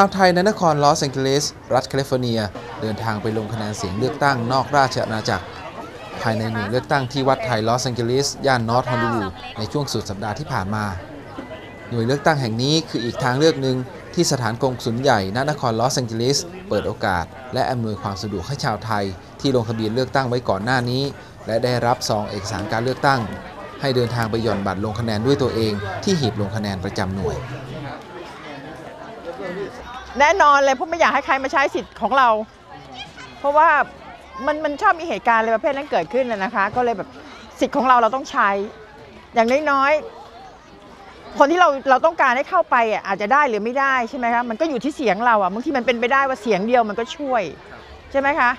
ชาวไทยในนครลอสแองเจลิส รัฐแคลิฟอร์เนีย เดินทางไปลงคะแนนเสียงเลือกตั้งนอกราชอาณาจักร ภายในหน่วยเลือกตั้งที่วัดไทยลอสแองเจลิส ย่านนอร์ทฮอลลีวูดในช่วงสุดสัปดาห์ที่ผ่านมา หน่วยเลือกตั้งแห่งนี้คืออีกทางเลือกหนึ่งที่สถานกงสุลใหญ่ณนครลอสแองเจลิส เปิดโอกาส และอำนวยความสะดวกให้ชาวไทย ที่ลงทะเบียนเลือกตั้งไว้ก่อนหน้านี้ และได้รับซองเอกสารการเลือกตั้ง ให้เดินทางไปหย่อนบัตรลงคะแนนด้วยตัวเอง ที่หีบลงคะแนนประจำหน่วย แน่นอนเลยเพราะไม่อยากให้ใครมาใช้สิทธิ์ของเรา เพราะว่ามันมันชอบมีเหตุการณ์อะไรประเภทนั้นเกิดขึ้นนะนะคะ ก็เลยแบบสิทธิ์ของเราเราต้องใช้ อย่างน้อยๆคนที่เราเราต้องการให้เข้าไปอะอาจจะได้หรือไม่ได้ใช่ไหมคะมันก็อยู่ที่เสียงเราอะบางทีมันเป็นไปได้ว่าเสียงเดียวมันก็ช่วยใช่ไหมคะ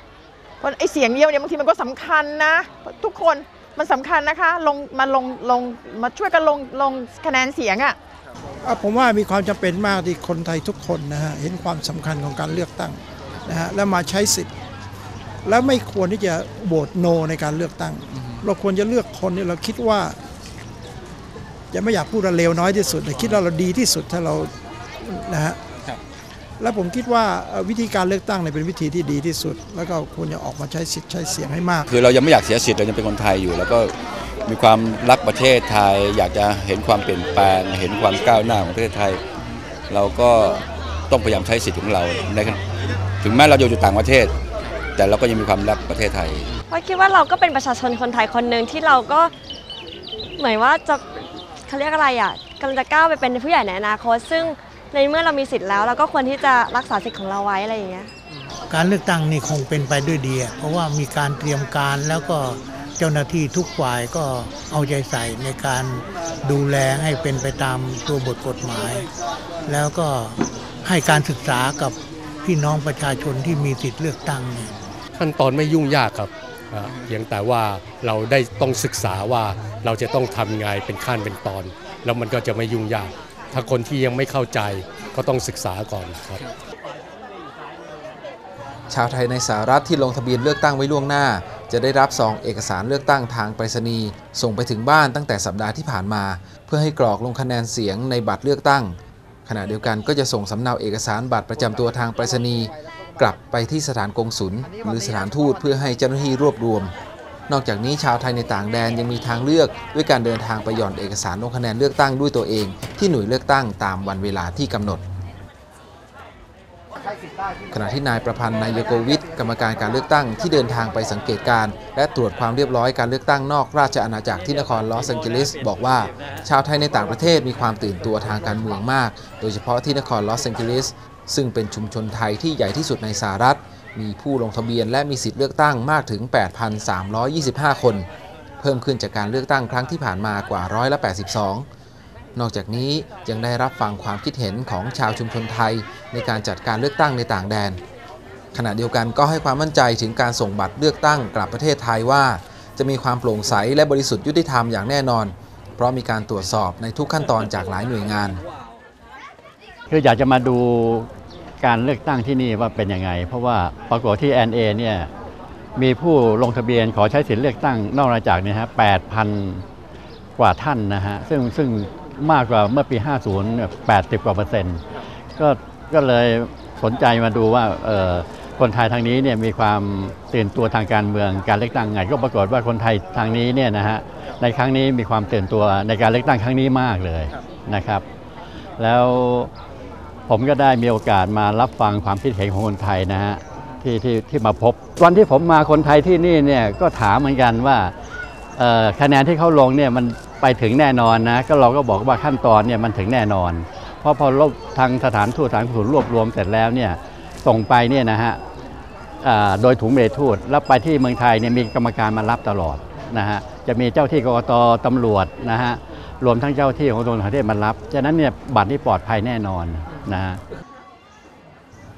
เพราะไอ้เสียงเดียวเนี่ยบางทีมันก็สำคัญนะทุกคนมันสำคัญนะคะลงมาลงลงมาช่วยกันลงลงคะแนนเสียงอะอะ ผมว่ามีความจำเป็นมากที่คนไทยทุกคนนะฮะเห็นความสำคัญของการเลือกตั้งนะฮะแล้วมาใช้สิทธิ์ แล้วไม่ควรที่จะโหวตโนในการเลือกตั้ง เราควรจะเลือกคนที่เราคิดว่าจะไม่อยากพูดว่าเลวน้อยที่สุดแต่คิดว่าเราดีที่สุดถ้าเรานะฮะแล้วผมคิดว่าเอ่อวิธีการเลือกตั้งเนี่ยเป็นวิธีที่ดีที่สุด แล้วก็ควรจะออกมาใช้สิทธิ์ใช้เสียงให้มาก คือเรายังไม่อยากเสียสิทธิ์เรายังเป็นคนไทยอยู่ แล้วก็ มีความรักประเทศไทย อยากจะเห็นความเปลี่ยนแปลง เห็นความก้าวหน้าของประเทศไทย เราก็ต้องพยายามใช้สิทธิ์ของเราในขณะถึงแม้เราอยู่ต่างประเทศ แต่เราก็ยังมีความรักประเทศไทยเพราะคิดว่าเราก็เป็นประชาชนคนไทยคนหนึ่งที่เราก็เหมือนว่าจะเขาเรียกอะไรอะกำลังจะก้าวไปเป็นผู้ใหญ่ในอนาคตซึ่งในเมื่อเรามีสิทธิ์แล้วเราก็ควรที่จะรักษาสิทธิ์ของเราไว้อะไรอย่างเงี้ยการเลือกตั้งนี่คงเป็นไปด้วยดีอะเพราะว่ามีการเตรียมการแล้วก็ เจ้าหน้าที่ทุกฝ่ายก็เอาใจใส่ในการดูแลให้เป็นไปตามตัวบทกฎหมาย แล้วก็ให้การศึกษากับพี่น้องประชาชนที่มีสิทธิ์เลือกตั้งเนี่ยขั้นตอนไม่ยุ่งยากครับอ่าเพียงแต่ว่าเราได้ต้องศึกษาว่าเราจะต้องทำไงเป็นขั้นเป็นตอน แล้วมันก็จะไม่ยุ่งยาก ถ้าคนที่ยังไม่เข้าใจก็ต้องศึกษาก่อนครับชาวไทยในสหรัฐที่ลงทะเบียนเลือกตั้งไว้ล่วงหน้า จะได้รับซองเอกสารเลือกตั้งทางไปรษณีย์ส่งไปถึงบ้านตั้งแต่สัปดาห์ที่ผ่านมา เพื่อให้กรอกลงคะแนนเสียงในบัตรเลือกตั้ง ขณะเดียวกันก็จะส่งสำเนาเอกสารบัตรประจำตัวทางไปรษณีย์กลับไปที่สถานกงศุลหรือสถานทูตเพื่อให้เจ้าหน้าที่รวบรวม นอกจากนี้ชาวไทยในต่างแดนยังมีทางเลือก ด้วยการเดินทางไปหย่อนเอกสารลงคะแนนเลือกตั้งด้วยตัวเอง ที่หน่วยเลือกตั้งตามวันเวลาที่กำหนด ขณะที่นายประพันธ์นายโกวิทกรรมการการเลือกตั้งที่เดินทางไปสังเกตการณ์และตรวจความเรียบร้อยการเลือกตั้งนอกราชอาณาจักรที่นครลอสแองเจลิสบอกว่า ชาวไทยในต่างประเทศมีความตื่นตัวทางการเมืองมาก โดยเฉพาะที่นครลอสแองเจลิสซึ่งเป็นชุมชนไทยที่ใหญ่ที่สุดในสหรัฐ มีผู้ลงทะเบียนและมีสิทธิ์เลือกตั้งมากถึง 8,325 คน เพิ่มขึ้นจากการเลือกตั้งครั้งที่ผ่านมากว่าร้อยละ82 นอกจากนี้ยังได้รับฟังความคิดเห็นของชาวชุมชนไทย ในการจัดการเลือกตั้งในต่างแดน ขณะเดียวกันก็ให้ความมั่นใจถึงการส่งบัตรเลือกตั้งกลับประเทศไทยว่า จะมีความโปร่งใสและบริสุทธิ์ยุติธรรมอย่างแน่นอน เพราะมีการตรวจสอบในทุกขั้นตอนจากหลายหน่วยงานคืออยากจะมาดูการเลือกตั้งที่นี่ว่าเป็นยังไง เพราะว่าปรากฏที่ NA เนี่ยมีผู้ลงทะเบียนขอใช้สิทธิเลือกตั้งนอกราชอาณากรเนี่ยฮะ8,000 กว่าท่านนะฮะซึ่งซึ่ง มากกว่าเมื่อปี 50เนี่ย80 กว่าเปอร์เซ็นต์ก็ก็เลยสนใจมาดูว่าเอ่อคนไทยทางนี้เนี่ยมีความตื่นตัวทางการเมืองการเลือกตั้งไง ก็ปรากฏว่าคนไทยทางนี้เนี่ยนะฮะในครั้งนี้มีความตื่นตัวในการเลือกตั้งครั้งนี้มากเลยนะครับ แล้วผมก็ได้มีโอกาสมารับฟังความคิดเห็นของคนไทยนะฮะที่ที่ที่มาพบ วันที่ผมมาคนไทยที่นี่เนี่ยก็ถามเหมือนกันว่าเอ่อคะแนนที่เขาลงเนี่ยมัน ไปถึงแน่นอนนะก็เราก็บอกว่าขั้นตอนเนี่ยมันถึงแน่นอน เพราะพอรบทางสถานทูตสถานทูตรวบรวมเสร็จแล้วเนี่ยส่งไปเนี่ยนะฮะโดยถุงเมทูตแล้วไปที่เมืองไทยเนี่ยมีกรรมการมารับตลอดนะฮะจะมีเจ้าที่กรกตตำรวจนะฮะรวมทั้งเจ้าที่ของกระทรวงต่างประเทศมารับฉะนั้นเนี่ยบัตรนี่ปลอดภัยแน่นอนนะฮะ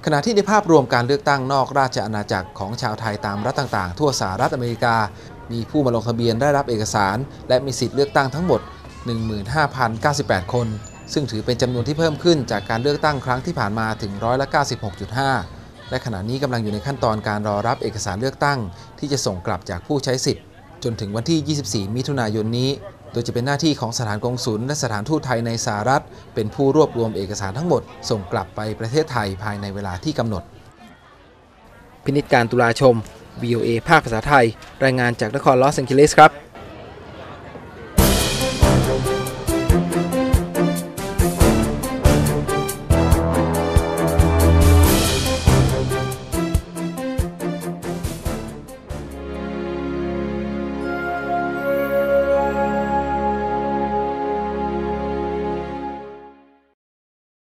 ขณะที่ในภาพรวมการเลือกตั้งนอกราชอาณาจักรของชาวไทยตามรัฐต่างๆ ทั่วสหรัฐอเมริกา มีผู้มาลงทะเบียนได้รับเอกสาร และมีสิทธิ์เลือกตั้งทั้งหมด 15,098 คน ซึ่งถือเป็นจำนวนที่เพิ่มขึ้นจากการเลือกตั้งครั้งที่ผ่านมาถึงร้อยละ96.5 และขณะนี้กำลังอยู่ในขั้นตอนการรอรับเอกสารเลือกตั้ง ที่จะส่งกลับจากผู้ใช้สิทธิ์ จนถึงวันที่ 24 มิถุนายนนี้ โดยจะเป็นหน้าที่ของสถานกงศุลและสถานทูตไทยในสหรัฐ เป็นผู้รวบรวมเอกสารทั้งหมด ส่งกลับไปประเทศไทยภายในเวลาที่กำหนด พินิจการตุลาชม VOA ภาคภาษาไทย รายงานจากนครลอสแองเจลิสครับ